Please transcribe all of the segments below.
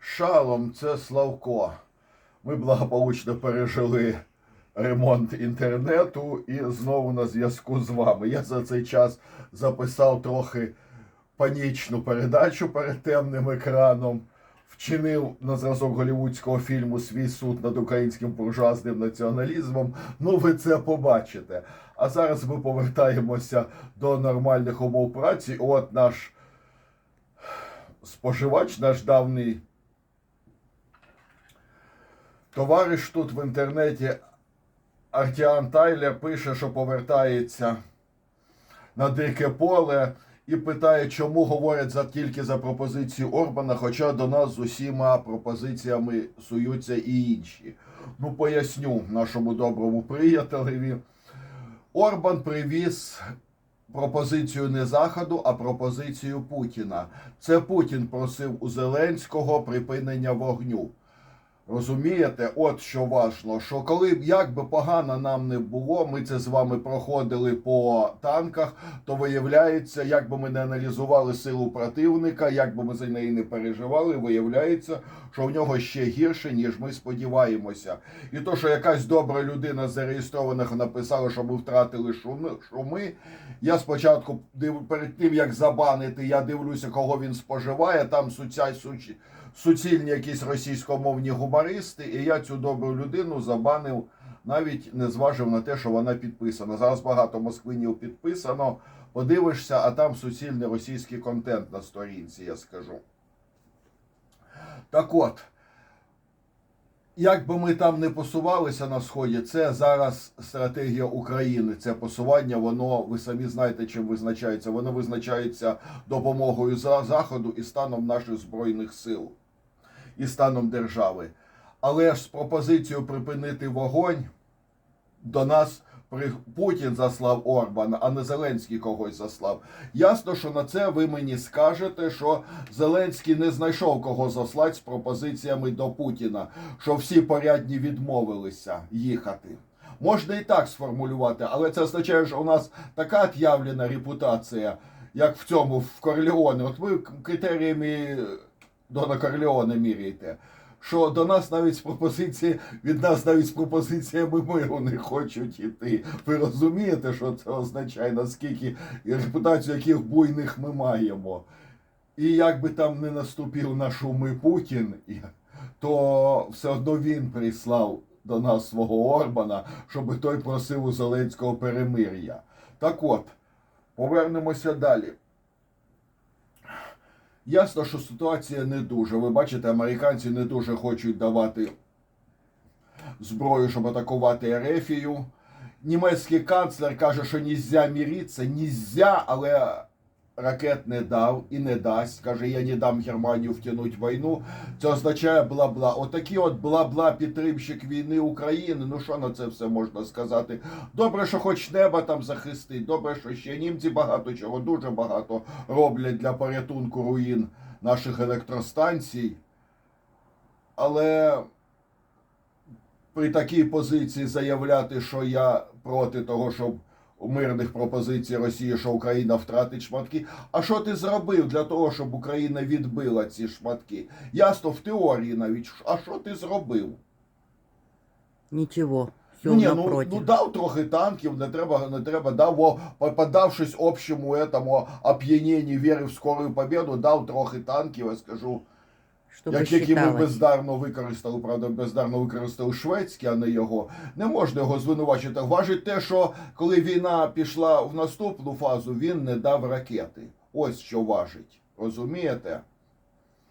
Шалом, це Славко. Ми благополучно пережили ремонт інтернету і знову на зв'язку з вами. Я за цей час записав трохи панічну передачу перед темним екраном. Вчинив на зразок голівудського фільму свій суд над українським буржуазним націоналізмом. Ну, ви це побачите. А зараз ми повертаємося до нормальних умов праці. От наш споживач, наш давний товариш тут в інтернеті Артіан Тайлер пише, що повертається на дике поле і питає, чому говорять за, тільки за пропозицію Орбана, хоча до нас з усіма пропозиціями суються і інші. Ну, поясню нашому доброму приятелеві. Орбан привіз пропозицію не Заходу, а пропозицію Путіна. Це Путін просив у Зеленського припинення вогню. Розумієте, от що важливо, що коли б як би погано нам не було, ми це з вами проходили по танках, то виявляється, як би ми не аналізували силу противника, як би ми за неї не переживали, виявляється, що в нього ще гірше, ніж ми сподіваємося. І то, що якась добра людина з зареєстрованих написала, що ми втратили шуми. Я спочатку перед тим як забанити, я дивлюся, кого він споживає. Там суця сучі суцільні якісь російськомовні гумористи, і я цю добру людину забанив, навіть не зважив на те, що вона підписана. Зараз багато москвинів підписано. Подивишся, а там суцільний російський контент на сторінці, я скажу. Так от, як би ми там не посувалися на сході, це зараз стратегія України. Це посування, воно ви самі знаєте, чим визначається. Воно визначається допомогою за заходу і станом наших збройних сил і станом держави. Але ж з пропозицією припинити вогонь до нас Путін заслав Орбана, а не Зеленський когось заслав. Ясно, що на це ви мені скажете, що Зеленський не знайшов кого заслати з пропозиціями до Путіна, що всі порядні відмовилися їхати. Можна і так сформулювати, але це означає, що у нас така от'явлена репутація, як в цьому в Корлеоне. От ви критеріями Дона Корлеоне міряєте. Що до нас навіть з пропозиції, від нас навіть з пропозиціями миру не хочуть іти. Ви розумієте, що це означає, наскільки репутацію яких буйних ми маємо. І як би там не наступив на шуми Путін, то все одно він прислав до нас свого Орбана, щоб той просив у Зеленського перемир'я. Так от, повернемося далі. Ясно, що ситуація не дуже. Ви бачите, американці не дуже хочуть давати зброю, щоб атакувати Ерефію. Німецький канцлер каже, що нельзя міритися, нельзя, але ракет не дав і не дасть. Каже, я не дам Германію втягнути війну. Це означає бла-бла. Отакі от бла-бла підтримщик війни України. Ну що на це все можна сказати? Добре, що хоч неба там захистить. Добре, що ще німці багато чого, дуже багато роблять для порятунку руїн наших електростанцій. Але при такій позиції заявляти, що я проти того, щоб мирних пропозицій Росії, що Україна втратить шматки. А що ти зробив для того, щоб Україна відбила ці шматки? Ясно, в теорії навіть. А що ти зробив? Ничего. Ні, ну, ну дав трохи танків, не треба, не треба, дав, о, подавшись общому этому оп'яненню віри в скору победу, дав трохи танків, я скажу, чтобы як, які ми бездарно використали, правда, бездарно використали шведські, а не його. Не можна його звинувачити. Важить те, що коли війна пішла в наступну фазу, він не дав ракети. Ось що важить. Розумієте?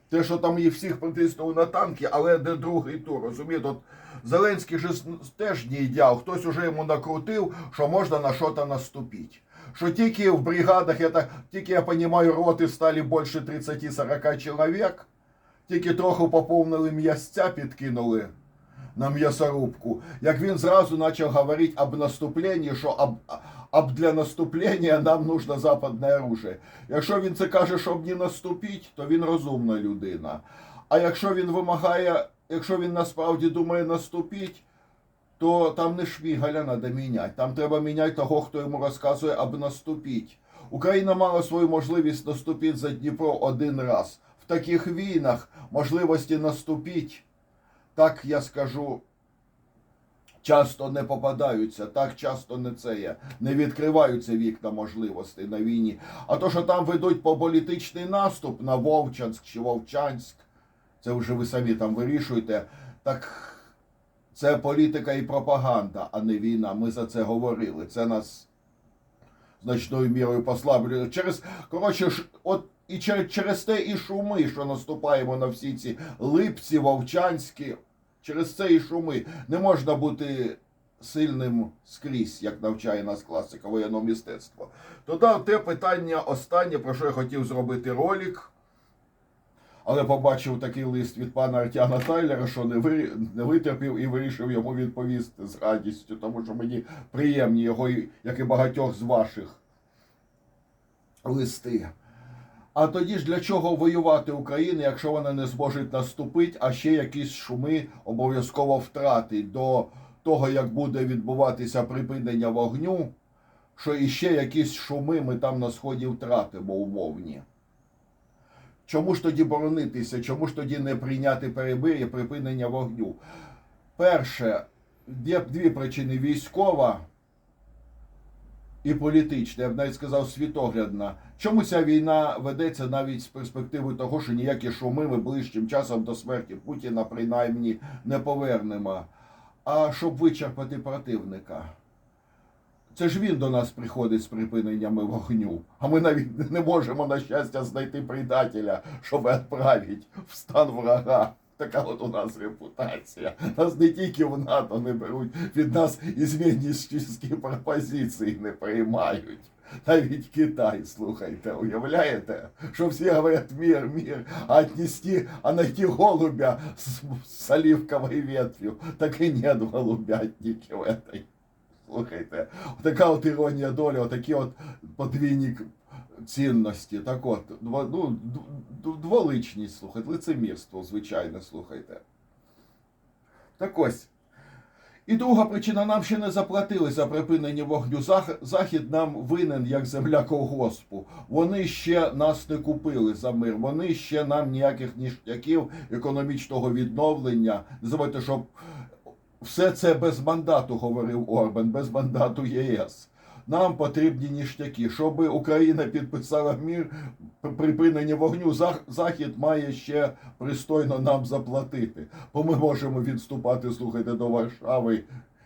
Те, що там їх всіх притиснули на танки, але де другий тур, розумієте? От Зеленський же теж не ідеал. Хтось уже йому накрутив, що можна на що-то наступити. Що тільки в бригадах, я так, тільки я розумію, роти стали більше 30-40 чоловік, тільки трохи поповнили м'ясця, підкинули на м'ясорубку. Як він зразу почав говорити об наступленні, що об, об для наступлення нам нужно западне оружие. Якщо він це каже, щоб не наступити, то він розумна людина. А якщо він вимагає, якщо він насправді думає наступити, то там не шмігаля треба міняти. Там треба міняти того, хто йому розказує, аби наступити. Україна мала свою можливість наступити за Дніпро один раз таких війнах можливості наступити, так я скажу, часто не попадаються, так часто не це є. Не відкриваються вікна можливостей на війні. А то, що там ведуть по політичний наступ на Вовчанськ чи Вовчанськ, це вже ви самі там вирішуєте. Так це політика і пропаганда, а не війна. Ми за це говорили. Це нас значною мірою послаблює. Через коротше, от і через, те і шуми, що наступаємо на всі ці липці, вовчанські. Через це і шуми. Не можна бути сильним скрізь, як навчає нас класика воєнного мистецтва. Тоді те питання останнє, про що я хотів зробити ролик. Але побачив такий лист від пана Артяна Тайлера, що не, ви, не витерпів і вирішив йому відповісти з радістю, тому що мені приємні його, як і багатьох з ваших листи. А тоді ж для чого воювати Україні, якщо вона не зможе наступити, а ще якісь шуми обов'язково втратить до того, як буде відбуватися припинення вогню, що іще якісь шуми ми там на сході втратимо умовні. Чому ж тоді боронитися? Чому ж тоді не прийняти перебир'я припинення вогню? Перше, є дві причини: військова і політична, я б навіть сказав, світоглядна. Чому ця війна ведеться навіть з перспективи того, що ніякі шуми ми ближчим часом до смерті Путіна принаймні не повернемо, а щоб вичерпати противника. Це ж він до нас приходить з припиненнями вогню, а ми навіть не можемо, на щастя, знайти предателя, щоб відправити в стан врага. Така от у нас репутація. Нас не тільки в НАТО не беруть, від нас і змінницькі пропозиції не приймають. Навіть Китай, слухайте, уявляєте, що всі говорять мир, мир, а отнести, а найти голубя с, с оливковой ветвью, так и нет голубятники в этой. Слухайте, така от іронія долі, отакі от подвійні цінності. Так от, дво- ну, дволичність, слухайте, лицемірство, звичайно, слухайте. Так ось. І друга причина нам ще не заплатили за припинення вогню. Захід нам винен як земля колгоспу. Вони ще нас не купили за мир. Вони ще нам ніяких ніштяків економічного відновлення. Не забудьте, що все це без мандату, говорив Орбан, без мандату ЄС. Нам потрібні ніштяки. Щоб Україна підписала мір, припинення вогню, Захід має ще пристойно нам заплатити. Бо ми можемо відступати, слухайте, до Варшави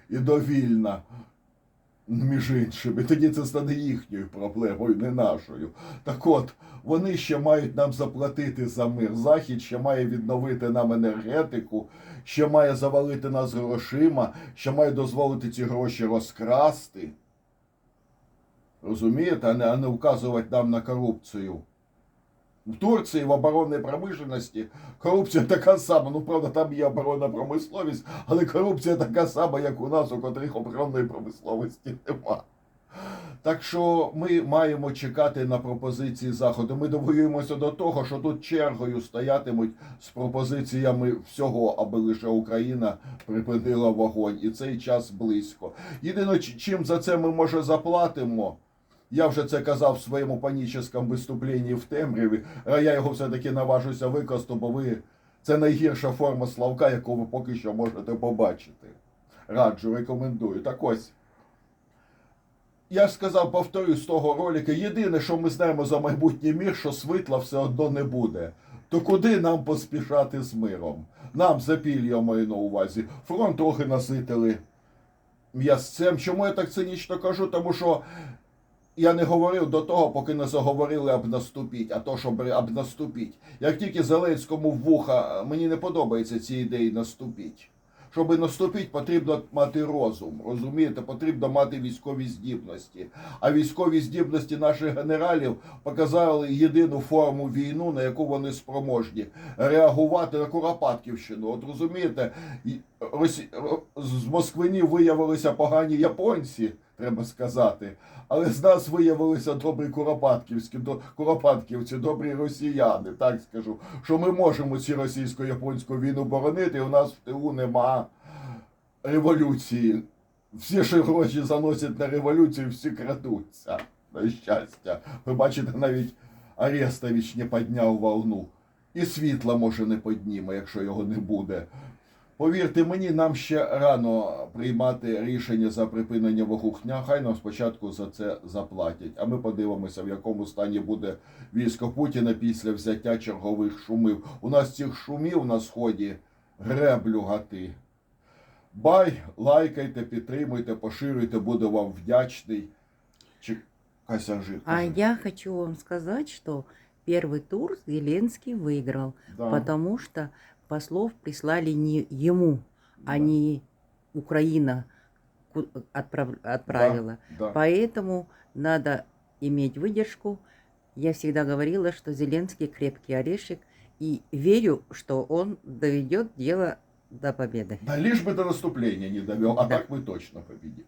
і до Вільна. Між іншими, тоді це стане їхньою проблемою, не нашою. Так от, вони ще мають нам заплатити за мир. Захід ще має відновити нам енергетику, ще має завалити нас грошима, ще має дозволити ці гроші розкрасти. Розумієте, а не, а не вказувати нам на корупцію. В Турції в оборонній промишленості корупція така сама. Ну, правда, там є оборонна промисловість, але корупція така сама, як у нас, у котрих оборонної промисловості нема. Так що ми маємо чекати на пропозиції Заходу. Ми довоюємося до того, що тут чергою стоятимуть з пропозиціями всього, аби лише Україна припинила вогонь. І цей час близько. Єдине, чим за це ми може заплатимо. Я вже це казав в своєму панічному виступленні в темряві, а я його все-таки наважуся використати, бо ви це найгірша форма Славка, яку ви поки що можете побачити. Раджу, рекомендую. Так ось. Я ж сказав, повторюю з того ролика, єдине, що ми знаємо за майбутній мір, що світла все одно не буде. То куди нам поспішати з миром? Нам запілля маю на увазі. Фронт трохи наситили м'ясцем. Чому я так цинічно кажу? Тому що я не говорив до того, поки не заговорили об наступіть, а то, щоб об наступіть. Як тільки Зеленському в вуха, мені не подобається ці ідеї наступіть. Щоб наступити, потрібно мати розум. Розумієте, потрібно мати військові здібності. А військові здібності наших генералів показали єдину форму війну, на яку вони спроможні реагувати на Куропатківщину. От розумієте, Росі... З Москвинів виявилися погані японці, треба сказати. Але з нас виявилися добрі Куропатківські, до... Куропатківці, добрі росіяни, так скажу. Що ми можемо цю російсько-японську війну боронити, і у нас в тилу нема революції. Всі що гроші заносять на революцію, всі крадуться. На щастя. Ви бачите, навіть Арестович не підняв волну. і світла може не підніме, якщо його не буде. Повірте мені, нам ще рано приймати рішення за припинення вогухня. Хай нам спочатку за це заплатять. А ми подивимося, в якому стані буде військо Путіна після взяття чергових шумів. У нас цих шумів на сході греблю гати. Бай, лайкайте, підтримуйте, поширюйте, буду вам вдячний. Чи Кася Жи, А я хочу вам сказать, что первый тур Зеленский выиграл, Да, потому что послов прислали не ему, а да, не Украина отправ- отправила. да. Поэтому надо иметь выдержку. Я всегда говорила, что Зеленский крепкий орешек, и верю, что он доведет дело до победы. Да лишь бы до наступления не довел, а Да. так мы точно победим.